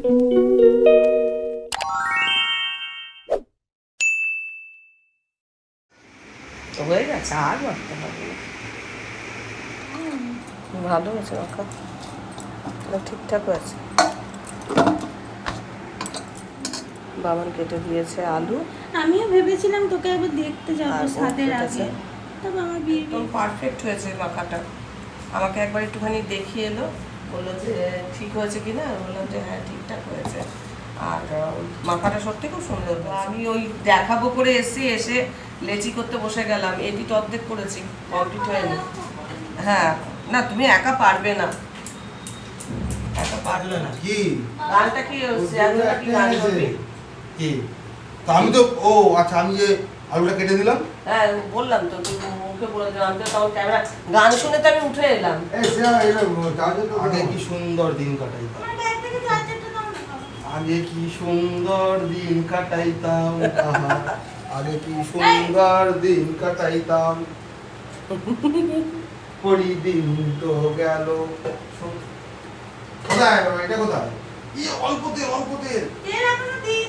তো হয়ে গেছে আর মাখতে হবে। না। ভালো হয়েছে মাখা এটা ঠিকঠাক হয়েছে। বাবান কেটে দিয়েছে আলু। আমিও ভেবেছিলাম তোকে একবার দেখতে যাব সাদের আগে। তবে আমার বিয়ে পারফেক্ট হয়েছে মাখাটা। আমাকে একবার একটুখানি দেখিয়ে এলো। বলল যে ঠিক হয়েছে কিনা আমি বললাম যে হ্যাঁ ঠিকঠাক হয়েছে। আর মাথাটা সত্যি খুব সুন্দর আমি ওই দেখাবো করে এসে এসে লেচি করতে বসে গেলাম। এডিট অর্ধেক করেছি কমপ্লিট হয়নি। হ্যাঁ না তুমি একা পারবে না। একা পারবে না। কি? গানটা কি কি গান করবে কি? তা আমি তো ও আচ্ছা আমি যে আলুটা কেটে দিলাম হ্যাঁ বললাম তো তুমি মুখে বলে দিলাম আমি তো তখন ক্যামেরা গান শুনে তো আমি উঠে এলাম। আগে কি সুন্দর দিন কাটাইতাম। আগে কি সুন্দর দিন কাটাইতাম আগে কি সুন্দর দিন কাটাইতাম। পরি দিন তো গেল। কোথায় এটা কোথায়? ই অল্প তেল অল্প তেল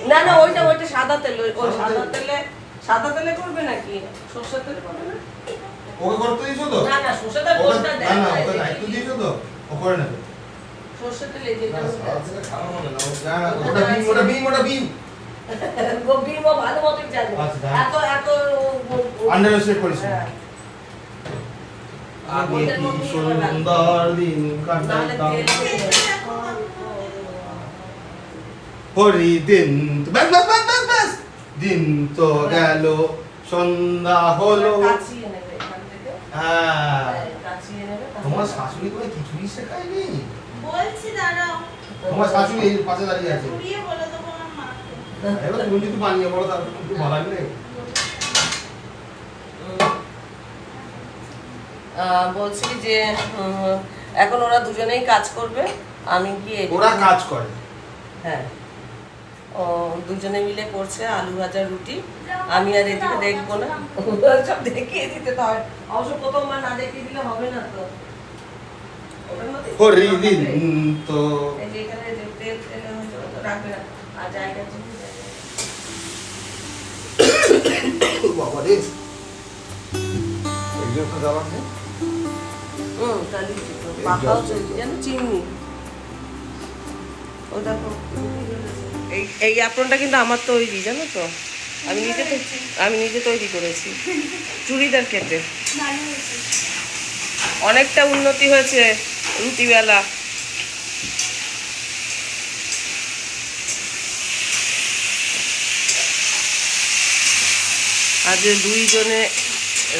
না না ওইটা ওইটা সাদা তেল ওই ওই সাদা তেলে সাদা তেলে করবে নাকি? সর্ষের তেলে করবে না? ওকে করতে দিয়েছ তো? না না সর্ষের তেল ওকে কোনটা না না ওকে দায়িত্ব দিয়েছ তো? ও করে নেবে। সর্ষের তেল যেটা না, সারা থেকে খারাপ হবে না, না, ওটা বিম ওটা বিম ওটা বিম। গভীর বা ভালো মতোই জানে এত এত আন্ডার এস্টিমেট করিস না। আগে কি সুন্দর দিন নাহলে হরি দিন। ব্যাস ব্যাস ব্যাস ব্যাস ব্যাস। দিন তো গেল সন্ধ্যা হলো। হ্যাঁ। হ্যাঁ, তোমার শাশুড়ি করে কিছুই শেখায়নি? বলছি দাঁড়াও। তোমার শাশুড়ি এই পাশে দাঁড়িয়ে আছে। এবার তুমি যদি বানিয়ে বলো তার কিছু বলার নেই আহ, বলছি যে এখন ওরা দুজনেই কাজ করবে আমি গিয়ে ওরা কাজ করে। হ্যাঁ। ও দুজনে মিলে করছে আলু ভাজা রুটি। আমি আর এদিকে দেখব না। সব দেখিয়ে দিতে তো হয়। অবশ্য প্রথমবার না দেখিয়ে দিলে হবে না তো। ওটা চিনি জায়গা। বাবা রে। এগুলো তো হুম তাহলে পাকাও চলছে। যেন চিমনি ও দেখো এই এই অ্যাপ্রনটা কিন্তু আমার তৈরি, জানো তো? আমি নিজে আমি নিজে তৈরি করেছি। চুড়িদার হয়েছে অনেকটা উন্নতি হয়েছে রুটিবেলা আজ দুইজনে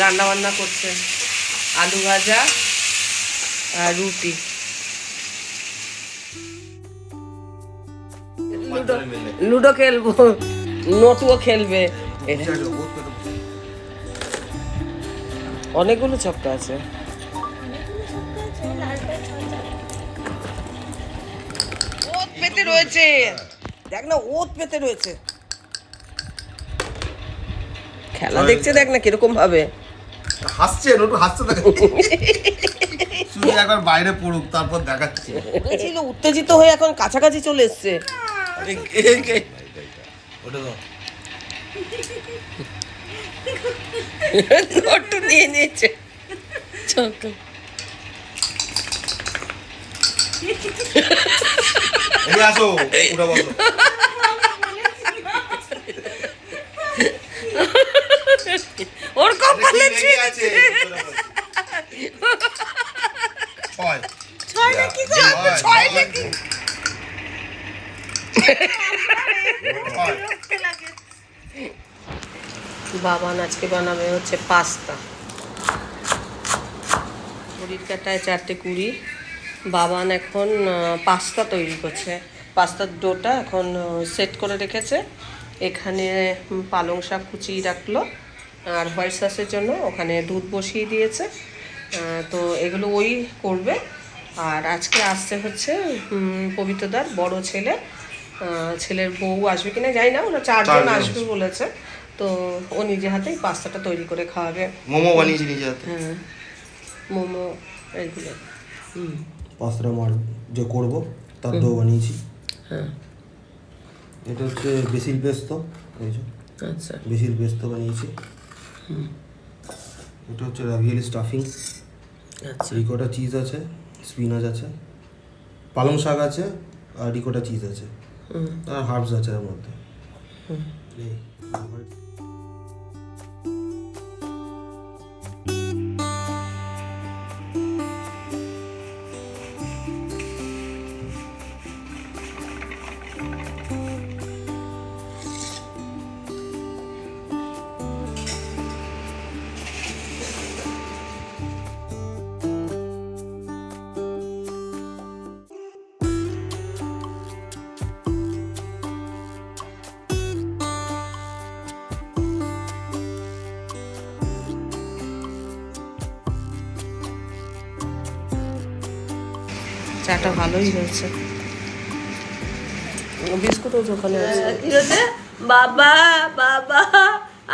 রান্না বান্না করছে। আলু ভাজা আর রুটি। লুডো খেলব নটুও খেলবে। অনেকগুলো চক্কা আছে। ওত পেতে রয়েছে। দেখ না ওত পেতে রয়েছে। খেলা দেখছে দেখ না কীরকম ভাবে। হাসছে একটু হাসতে থাকে শুধু একবার বাইরে পড়ুক তারপর দেখাচ্ছে। উত্তেজিত হয়ে এখন কাছাকাছি চলে এসছে। ওটা নিয়ে নিয়েছে আসো ওর কপালে ছুঁয়ে ছয় ছয় নাকি ছয়। নাকি? বাবান আজকে বানাবে হচ্ছে পাস্তা। কুড়ির কাটায় চারটে কুড়ি। বাবান এখন পাস্তা তৈরি করছে। পাস্তার ডোটা এখন সেট করে রেখেছে। এখানে পালং শাক কুচিয়ে রাখল। আর হোয়াইট সসের জন্য ওখানে দুধ বসিয়ে দিয়েছে। তো এগুলো ওই করবে। আর আজকে আসছে হচ্ছে পবিত্রদার বড় ছেলে। ছেলের বউ আসবে কিনা জানি না ওরা চারজন আসবে বলেছে। তো ও নিজে হাতেই পাস্তাটা তৈরি করে খাওয়াবে। মোমো বানিয়েছি নিজে হাতে? হ্যাঁ মোমো এইগুলো হুম। পাঁচটা মার যে করব তার ডো বানিয়েছি। হ্যাঁ। এটা হচ্ছে বেসিল পেস্ত আচ্ছা। বেসিল পেস্ত বানিয়েছি। এটা হচ্ছে রাভিয়ালি স্টাফিং। আচ্ছা। রিকোটা চিজ আছে স্পিনাচ আছে পালং শাক আছে আর রিকোটা চিজ আছে। হুম হার্বস আছে এর মধ্যে। চাটা ভালোই হয়েছে। বিস্কুটও ওখানে আছে। কি হয়েছে? বাবা বাবা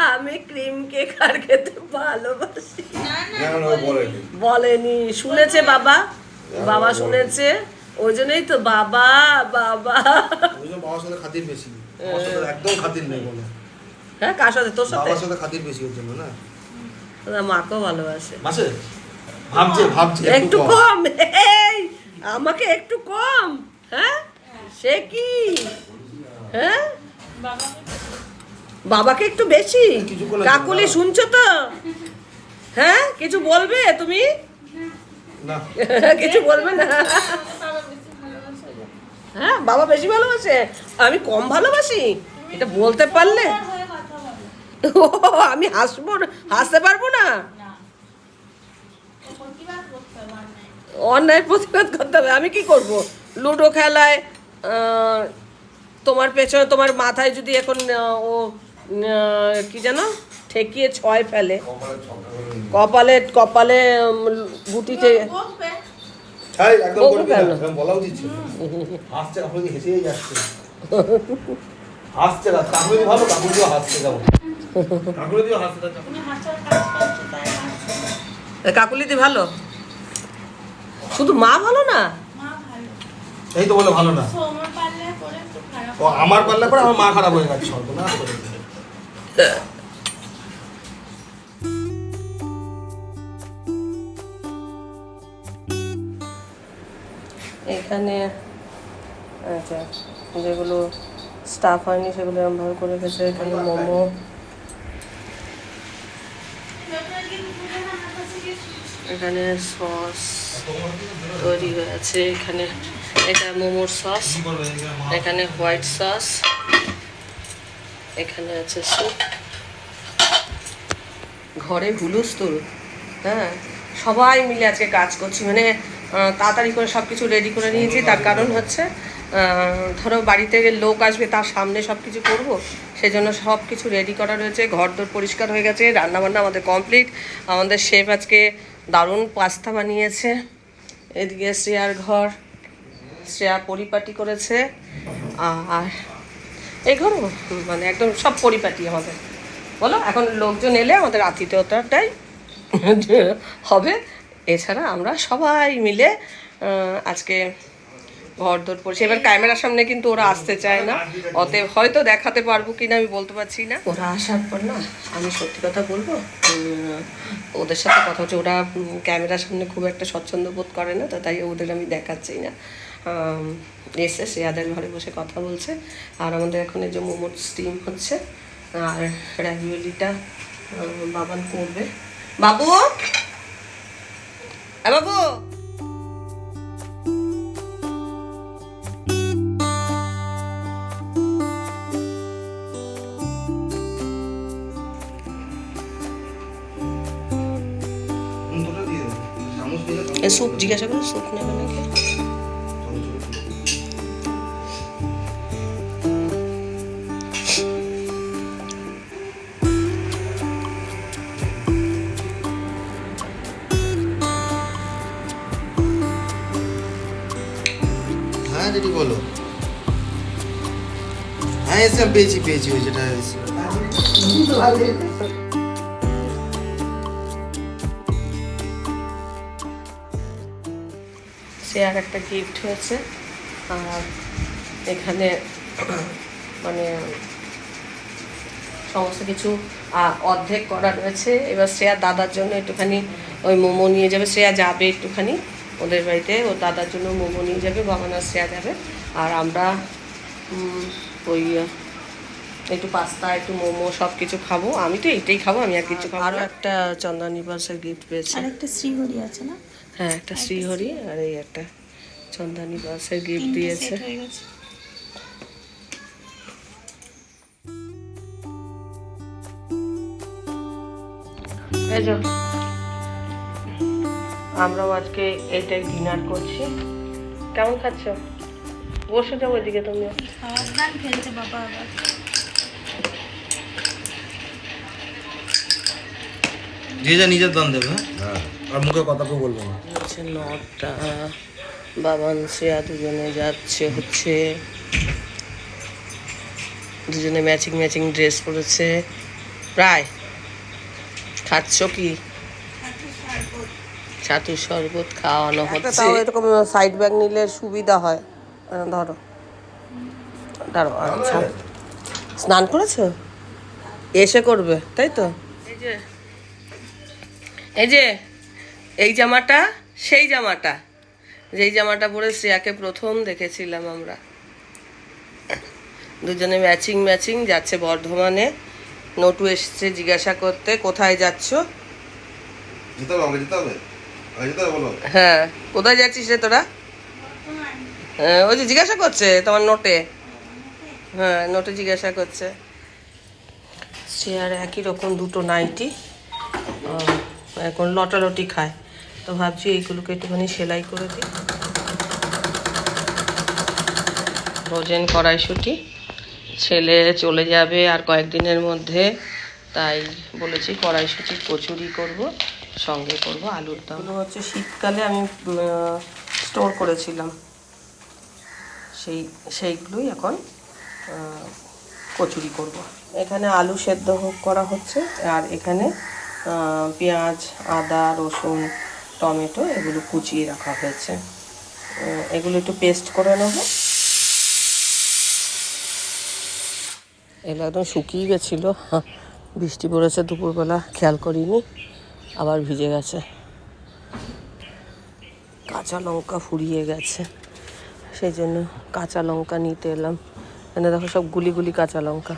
আমি ক্রিম কেক আর খেতে ভালোবাসি। বলেনি। বলেনি। শুনেছে বাবা। বাবা শুনেছে। ওই জন্যই তো বাবা বাবা। ওই জন্য বাবার সাথে খাতির বেশি। একদম খাতির নেই কোনো। হ্যাঁ কার সাথে? তোর সাথে? বাবার সাথে খাতির বেশি ওর জন্য না? মাকেও ভালোবাসে। ভাবছে ভাবছে একটু কম। আমাকে একটু কম হ্যাঁ? সে কি? হ্যাঁ? বাবাকে একটু বেশি? কাকুলি শুনছো তো? হ্যাঁ? কিছু বলবে তুমি? না। কিছু বলবে না? হ্যাঁ বাবা বেশি ভালোবাসে। আমি কম ভালোবাসি? এটা বলতে পারলে? ও আমি হাসবো না- হাসতে পারব না না তো প্রতিবাদ করতে হবে অন্যায় প্রতিবাদ করতে হবে। আমি কি করব? লুডো খেলায় তোমার পেছনে তোমার মাথায় যদি এখন ও কি জানো ঠেকিয়ে ছয় ফেলে। কপালে কপালে না কাকুরি ভালো? শুধু মা ভালো না? এই তো বলে ভালো না। ও আমার পারলে পরে আমার মা খারাপ হয়ে গেছে সর্বনাশ করে এখানে আচ্ছা যেগুলো স্টাফ হয়নি সেগুলো এরকম ভাবে করে রেখেছে এখানে মোমো। এখানে সস তৈরি হয়ে আছে এখানে। এটা মোমোর সস, এখানে হোয়াইট সস, এখানে আছে স্যুপ। ঘরে হুলুস্থুল হ্যাঁ? সবাই মিলে আজকে কাজ করছি মানে তাড়াতাড়ি করে সব কিছু রেডি করে নিয়েছি। তার কারণ হচ্ছে ধরো বাড়িতে লোক আসবে, তার সামনে সব কিছু করব, সেজন্য সব কিছু রেডি করা রয়েছে। ঘর দোর পরিষ্কার হয়ে গেছে, রান্নাবান্না আমাদের কমপ্লিট আমাদের শেফ আজকে দারুণ পাস্তা বানিয়েছে। এদিকে শ্রেয়ার ঘর। শ্রেয়া পরিপাটি করেছে। আর এই ঘরও মানে একদম সব পরিপাটি আমাদের বলো, এখন লোকজন এলে আমাদের আতিথেয়তাটাই হবে। এছাড়া আমরা সবাই মিলে আজকে ঘর দোর পড়ছি। এবার ক্যামেরার সামনে কিন্তু ওরা আসতে চায় না। অতএব হয়তো দেখাতে পারব কিনা আমি বলতে পারছি না। ওরা আসার পর না আমি সত্যি কথা বলব ওদের সাথে কথা হচ্ছে। ওরা ক্যামেরার সামনে খুব একটা স্বচ্ছন্দ বোধ করে না তো তাই ওদের আমি দেখাচ্ছি না। এসে শ্রেয়াদের ঘরে বসে কথা বলছে। আর আমাদের এখন এই যে মোমোর স্টিম হচ্ছে আর র্যাভিওলিটা বাবান করবে। বাবু? এ বাবু? স্যুপ জিজ্ঞাসা করো স্যুপ নেবে নাকি? হ্যাঁ দিদি বলো। হ্যাঁ এসে পেয়েছি পেয়েছি ওই যেটা এসে। সে আর একটা গিফট হয়েছে। আর এখানে মানে সমস্ত কিছু অর্ধেক করা রয়েছে। এবার শ্রেয়া দাদার জন্য একটুখানি ওই মোমো নিয়ে যাবে। শ্রেয়া যাবে একটুখানি ওদের বাড়িতে। ও দাদার জন্য মোমো নিয়ে যাবে বাবানা শ্রেয়া যাবে। আর আমরা ওই একটু পাস্তা একটু মোমো সব কিছু খাব। আমি তো এইটাই খাব আমি আর কিছু খাব আরও একটা চন্দন নিবাসের গিফট পেয়েছি। আর একটা শ্রীহরি আছে না? হ্যাঁ একটা শ্রীহরি আর এই একটা চন্দনী বাসের গিফট দিয়েছে। হয়ে। আমরাও আজকে এইটাই ডিনার করছি। কেমন খাচ্ছ? বসে যাব ওইদিকে তুমি। বাবা আবার। যে যা নিজের দান দেবে হ্যাঁ। আর মুখে কথা কেউ বলব না। হচ্ছে নটা বাবান শ্রেয়া দুজনে যাচ্ছে হচ্ছে। দুজনে ম্যাচিং ম্যাচিং ড্রেস পরেছে। প্রায়। খাচ্ছ কি? ছাতু শরবত খাওয়ানো হচ্ছে। তাও এরকম সাইড ব্যাগ নিলে সুবিধা হয়। ধরো। ধরো আচ্ছা। স্নান করেছ? এসে করবে তাই তো? এই যে। এই যে। এই জামাটা সেই জামাটা। যেই জামাটা পরে শ্রেয়াকে প্রথম দেখেছিলাম আমরা। দুজনে ম্যাচিং ম্যাচিং যাচ্ছে বর্ধমানে। নটু এসছে জিজ্ঞাসা করতে কোথায় যাচ্ছ? হ্যাঁ। কোথায় যাচ্ছিস রে তোরা? হ্যাঁ ওই যে জিজ্ঞাসা করছে তোমার নোটে। হ্যাঁ নোটে জিজ্ঞাসা করছে। চেয়ার একই রকম দুটো নাইটি। এখন লটালটি খায়। তো ভাবছি এইগুলোকে একটুখানি সেলাই করে দিই। ভোজন কড়াইশুটি। ছেলে চলে যাবে আর কয়েকদিনের মধ্যে তাই বলেছি কড়াইশুটি কচুরি করব সঙ্গে করব আলুর দম। হচ্ছে শীতকালে আমি স্টোর করেছিলাম। সেই সেইগুলোই এখন কচুরি করব। এখানে আলু সেদ্ধ হোক- করা হচ্ছে আর এখানে পেঁয়াজ আদা রসুন টমেটো, এগুলো কুচিয়ে রাখা হয়েছে। এগুলো একটু পেস্ট করে নেব। এগুলো একদম শুকিয়ে গেছিল। বৃষ্টি পড়েছে দুপুরবেলা, খেয়াল করিনি, আবার ভিজে গেছে। কাঁচা লঙ্কা ফুরিয়ে গেছে। সেই জন্য কাঁচা লঙ্কা নিতে এলাম। এখানে দেখো সব গুলি গুলি কাঁচা লঙ্কা।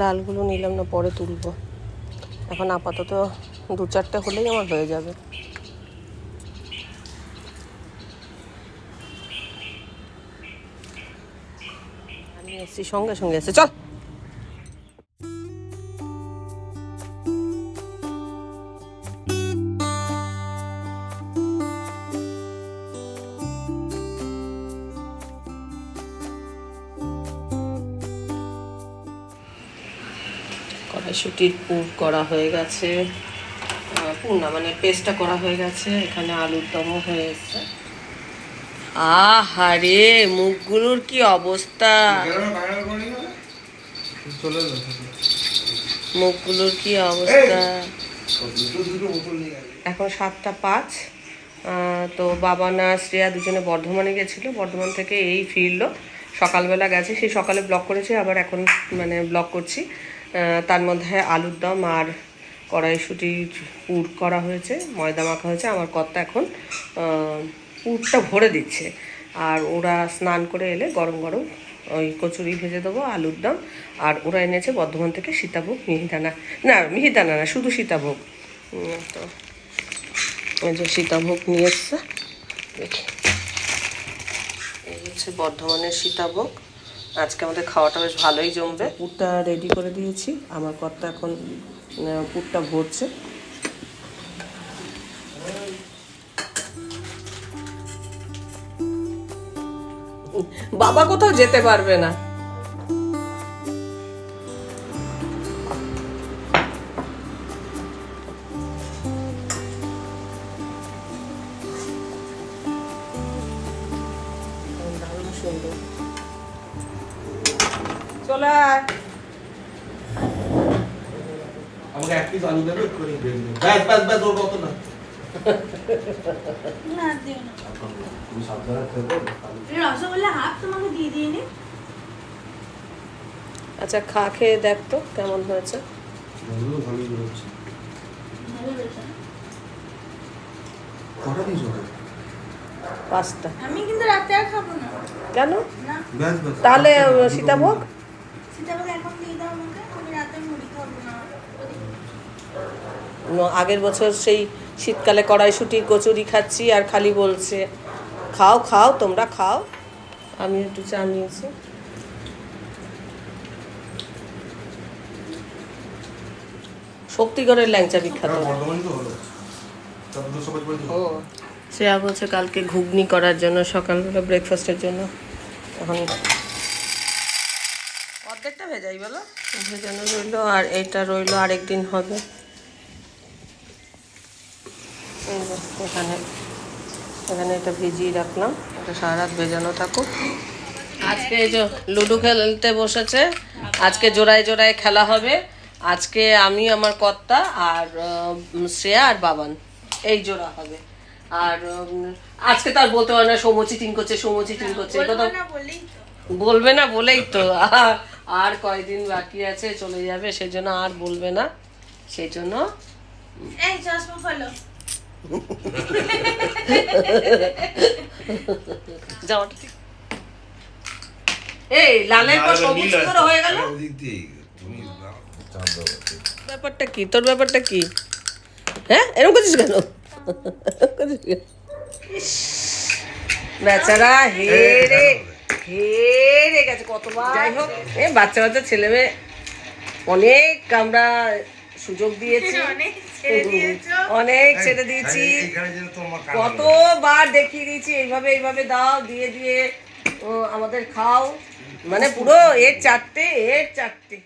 লালগুলো নিলাম না, পরে তুলবো। এখন আপাতত দু চারটে হলেই আমার হয়ে যাবে। আমি এসছি, সঙ্গে সঙ্গে এসে, চল! কড়াইশুটির পুর করা হয়ে গেছে। পুর না মানে পেস্টটা করা হয়ে গেছে। এখানে আলুর দমও হয়ে এসছে আহারে, মুখগুলোর কি অবস্থা? মুখগুলোর কি অবস্থা? গেছে এখন সাতটা পাঁচ। তো বাবা না শ্রেয়া দুজনে বর্ধমানে গেছিল। বর্ধমান থেকে এই ফিরলো। সকালবেলা গেছে। সেই সকালে ব্লক করেছি। আবার এখন মানে ব্লক করছি। তার মধ্যে আলুর দম আর কড়াইশুটির পুর করা হয়েছে, ময়দা মাখা হয়েছে। আমার কর্তা এখন পুরটা ভরে দিচ্ছে। আর ওরা স্নান করে এলে গরম গরম ওই কচুরি ভেজে দেবো, আলুর দম। আর ওরা এনেছে বর্ধমান থেকে সীতাভোগ, মিহিদানা। না মিহিদানা না, শুধু সীতাভোগ। তো এই যে সীতাভোগ নিয়ে এসছে, দেখি। এই হচ্ছে বর্ধমানের সীতাভোগ। আজকে আমাদের খাওয়াটা বেশ ভালোই জমবে। পুরটা রেডি করে দিয়েছি। আমার কর্তা এখন পুরটা ভরছে। বাবা কোথাও যেতে পারবে না। না দিও না। তুমি সাবধানে থাকো। রসগোল্লা হাফ তোমাকে দিয়ে দিয়ে নি। আচ্ছা খা খেয়ে দেখ তো কেমন হয়েছে। বন্ধু ভালোই বেরোচ্ছে ভালো হয়েছে কটা দিয়েছ পাঁচটা। আমি কিন্তু রাতে আর খাব না। কেন? না। ব্যাস ব্যাস। তাহলে সীতাভোগ? সীতাভোগ এখন দিয়ে দাও আমাকে। আমি রাতে মুড়ি খাব না আগের বছর সেই শীতকালে কড়াইশুটি কচুরি খাচ্ছি আর খালি বলছে খাও খাও তোমরা খাও। আমি একটু চা নিয়েছি। শক্তিগড়ের ল্যাংচা বিখ্যাত। ও শ্রেয়া বলছে কালকে ঘুগনি করার জন্য সকালবেলা ব্রেকফাস্টের জন্য। এখন অর্ধেকটা ভেজাই বলো? ভেজানো রইল আর এইটা রইল আরেকদিন হবে। এই যে এখানে এখানে এটা ভিজিয়ে রাখলাম। এটা সারা রাত ভেজানো থাকুক। আজকে এই যে লুডো খেলতে বসেছে আজকে জোড়ায় জোড়ায় খেলা হবে। আজকে আমি আমার কর্তা আর শ্রেয়া আর বাবান এই জোড়া হবে। আর আজকে তার বলতে পারে না সৌম চিটিং করছে সৌম চিটিং করছে। বললেই তো। বলবে না বলেই তো। আর- কয়দিন বাকি আছে চলে যাবে সেই জন্য আর বলবে না। সেই জন্য এই চশমা ফলো। জামাটা ঠিক এই লালের পর সবুজ করে হয়ে গেল? ব্যাপারটা কি? তোর ব্যাপারটা কি? হ্যাঁ? এরকম করছিস কেন? বেচারা হে রে হে রে গেছে কতবার। যাই হোক। এ বাচ্চা বাচ্চা ছেলে মেয়ে অনেক আমরা সুযোগ দিয়েছি। অনেক অনেক ছেড়ে দিয়েছি। কতবার দেখিয়ে দিয়েছি এইভাবে এইভাবে দাও দিয়ে দিয়ে। ও, আমাদের খাও। মানে পুরো এর চারটে এর চারটে।